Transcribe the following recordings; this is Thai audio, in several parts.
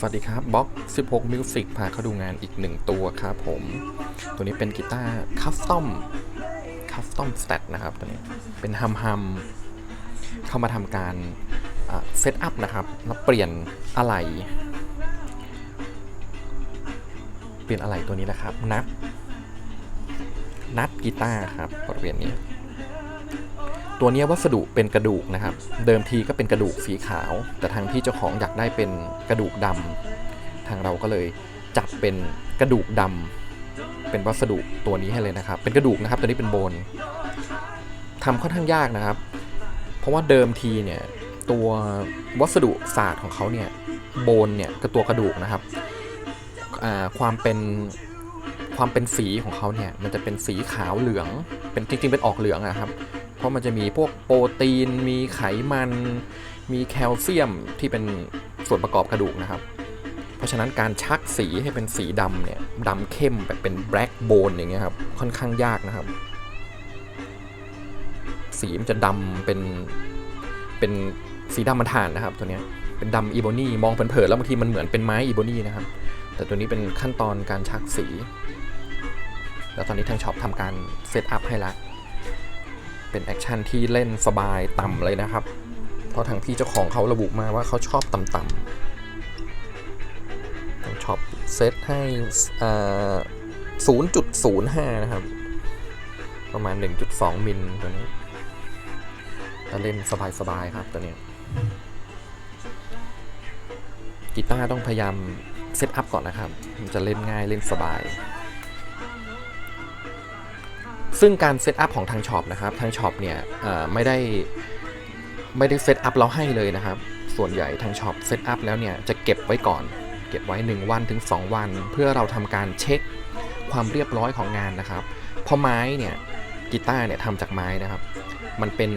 สวัสดีครับบ็อก16 Music พาเขาดูงานอีกหนึ่งตัวครับผม ตัวนี้เป็นกีตาร์คัสตอมคัสตอมสเตตนะครับตัวนี้เป็นฮัมฮัมเข้ามาทำการเซตอัพนะครับ แล้วเปลี่ยนอะไหล่เปลี่ยนอะไหล่ตัวนี้นะครับ นัด นัดกีตาร์ครับบริเวณนี้ ตัวนี้วัสดุเป็นกระดูกนะครับ เดิมทีก็เป็นกระดูกสีขาว แต่ทางที่เจ้าของอยากได้เป็นกระดูกดำทางเราก็เลยจัดเป็นกระดูกดำเป็นวัสดุตัวนี้ให้เลยนะครับ เป็นกระดูกนะครับตัวนี้เป็นโบนทำค่อนข้างยากนะครับ เพราะว่าเดิมทีเนี่ยตัววัสดุศาสตร์ของเขาเนี่ยโบนเนี่ยกับตัวกระดูกนะครับความเป็นความเป็นสีของเขาเนี่ยมันจะเป็นสีขาวเหลือง เป็นจริงๆเป็นออกเหลืองอะครับ เพราะมันจะมีพวกโปรตีน มีไขมัน มีแคลเซียมที่เป็นส่วนประกอบกระดูกนะครับ เพราะฉะนั้นการชักสีให้เป็นสีดำเนี่ยดำเข้มแบบเป็นแบล็กโบนอย่างเงี้ยครับค่อนข้างยากนะครับ สีมันจะดำเป็นเป็นสีดำมันถ่านนะครับ ตัวเนี้ยเป็นดำอีโบนี่มองเผินๆแล้วบางทีมันเหมือนเป็นไม้อีโบนี่นะครับ แต่ตัวนี้เป็นขั้นตอนการชักสี แล้วตอนนี้ทางช็อปทำการเซตอัพให้ละ เป็นแอคชั่นที่เล่นสบายต่ำเลยนะครับ เพราะทางพี่เจ้าของเขาระบุมาว่าเขาชอบต่ำๆทางชอปเซตให้0.05นะครับ ประมาณ 1.2 มิลตัวนี้ก็เล่นสบายๆครับตัวนี้กีตาร์ต้องพยายามเซตอัพก่อนนะครับ มันจะเล่นง่ายเล่นสบาย ซึ่งการเซตอัพของทางช็อปนะครับ ทางช็อปเนี่ยไม่ได้ไม่ได้เซตอัพเราให้เลยนะครับ ส่วนใหญ่ทางช็อปเซตอัพแล้วเนี่ยจะเก็บไว้ก่อน เก็บไว้ 1 วันถึง 2 วัน เพื่อเราทำการเช็คความเรียบร้อยของงานนะครับ เพราะไม้เนี่ยกีตาร์เนี่ยทำจากไม้นะครับ มันเป็น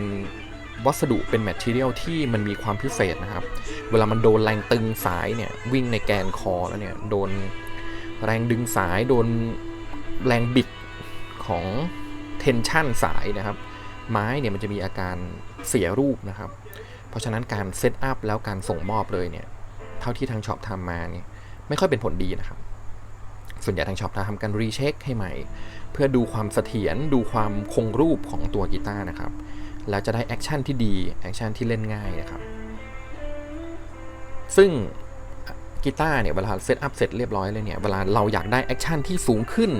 วัสดุเป็นแมทเทียลที่มันมีความพิเศษนะครับ เวลามันโดนแรงตึงสายเนี่ยวิ่งในแกนคอแล้วเนี่ยโดนแรงดึงสายโดนแรงบิดของ เทนชันสายนะครับ ไม้เนี่ยมันจะมีอาการเสียรูปนะครับ เพราะฉะนั้นการเซตอัพแล้วการส่งมอบเลยเนี่ย เท่าที่ทางช็อปทำมาเนี่ยไม่ค่อยเป็นผลดีนะครับ ส่วนใหญ่ทางช็อปจะทำการรีเช็คให้ใหม่ เพื่อดูความเสถียรดูความคงรูปของตัวกีตาร์นะครับ แล้วจะได้แอคชั่นที่ดีแอคชั่นที่เล่นง่ายนะครับ ซึ่งกีตาร์เนี่ยเวลาเซตอัพเสร็จเรียบร้อยเลยเนี่ยเวลาเราอยากได้แอคชั่นที่สูงขึ้น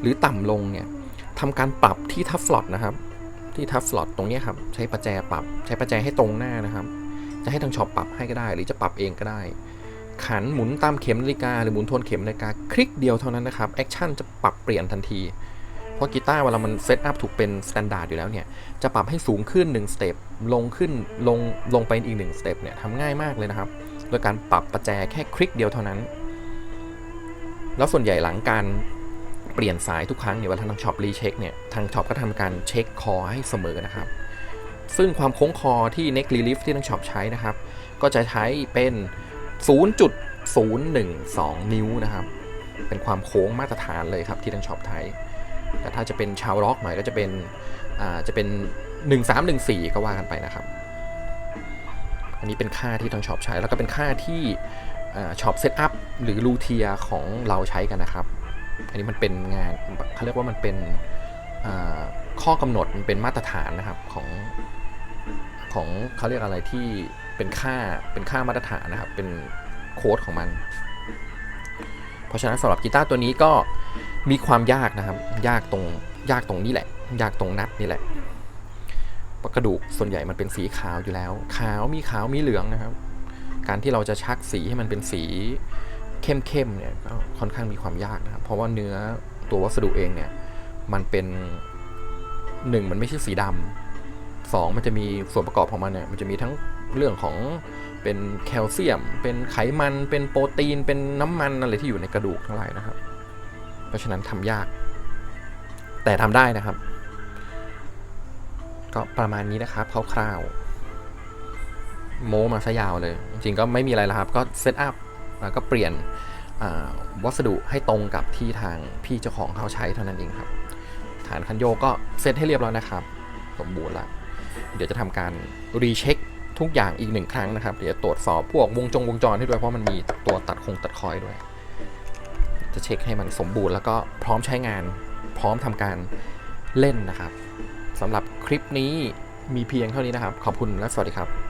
หรือต่ำลงเนี่ย ทำการปรับที่ทัฟฟลอตนะครับ ที่ทัฟฟลอตตรงนี้ครับ ใช้ประแจปรับ ใช้ประแจให้ตรงหน้านะครับ จะให้ทางช็อปปรับให้ก็ได้ หรือจะปรับเองก็ได้ ขันหมุนตามเข็มนาฬิกาหรือหมุนทวนเข็มนาฬิกาคลิกเดียวเท่านั้นนะครับแอคชั่นจะปรับเปลี่ยนทันทีเพราะกีตาร์เวลามันเซตอัพถูกเป็นสแตนดาร์ดอยู่แล้วเนี่ยจะปรับให้สูงขึ้น1สเต็ปลงขึ้นลงลงไปอีก1สเต็ปเนี่ยทำง่ายมากเลยนะครับโดยการปรับประแจแค่คลิกเดียวเท่านั้น แล้วส่วนใหญ่หลังการ ปลี่ยนสายทุกครั้งเนี่ยเวลาทางช็อปรีเช็คเนี่ยทางช็อปก็ทำการเช็คคอให้เสมอนะครับ ซึ่งความโค้งคอที่ neck relief ที่ทางช็อปใช้นะครับ ก็จะใช้เป็น 0.012 นิ้วนะครับ เป็นความโค้งมาตรฐานเลยครับที่ทางช็อปไทยแต่ถ้าจะเป็นชาวร็อกหน่อยก็จะเป็นจะเป็น 1314 ก็ว่ากันไปนะครับ อันนี้เป็นค่าที่ทางช็อปใช้แล้วก็เป็นค่าที่ช็อปเซตอัพหรือลูเทียของเราใช้กันนะครับ อันนี้มันเป็นงานเขาเรียกว่ามันเป็นข้อกำหนดมันเป็นมาตรฐานนะครับของของเขาเรียกอะไรที่เป็นค่าเป็นค่ามาตรฐานนะครับ เป็นโค้ดของมัน เพราะฉะนั้นสำหรับกีตาร์ตัวนี้ก็มีความยากนะครับ ยากตรงยากตรงนี้แหละ ยากตรงนัดนี่แหละกระดูกส่วนใหญ่มันเป็นสีขาวอยู่แล้ว ขาวมีขาวมีเหลืองนะครับ การที่เราจะชักสีให้มันเป็นสี เข้มๆเนี่ยก็ค่อนข้างมีความยากนะครับเพราะว่าเนื้อตัววัสดุเองเนี่ยมันเป็นหนึ่งมันไม่ใช่สีดำสองมันจะมีส่วนประกอบของมันเนี่ยมันจะมีทั้งเรื่องของเป็นแคลเซียม เป็นไขมันเป็นโปรตีน เป็นน้ำมันอะไรที่อยู่ในกระดูกทั้งหลายนะครับ เพราะฉะนั้นทำยาก แต่ทำได้นะครับ ก็ประมาณนี้นะครับคร่าวๆโมมาซะยาวเลย จริงก็ไม่มีอะไรแล้วครับ ก็เซตอัพ แล้วก็เปลี่ยนวัสดุให้ตรงกับที่ทางพี่เจ้าของเขาใช้เท่านั้นเองครับ ฐานคันโยกก็เซตให้เรียบร้อยนะครับ สมบูรณ์ละเดี๋ยวจะทำการรีเช็คทุกอย่างอีกหนึ่งครั้งนะครับ เดี๋ยวตรวจสอบพวกวงจงวงจรให้ด้วยเพราะมันมีตัวตัดคงตัดคอยด้วย จะเช็คให้มันสมบูรณ์แล้วก็พร้อมใช้งาน พร้อมทำการเล่นนะครับสำหรับคลิปนี้มีเพียงเท่านี้นะครับ ขอบคุณและสวัสดีครับ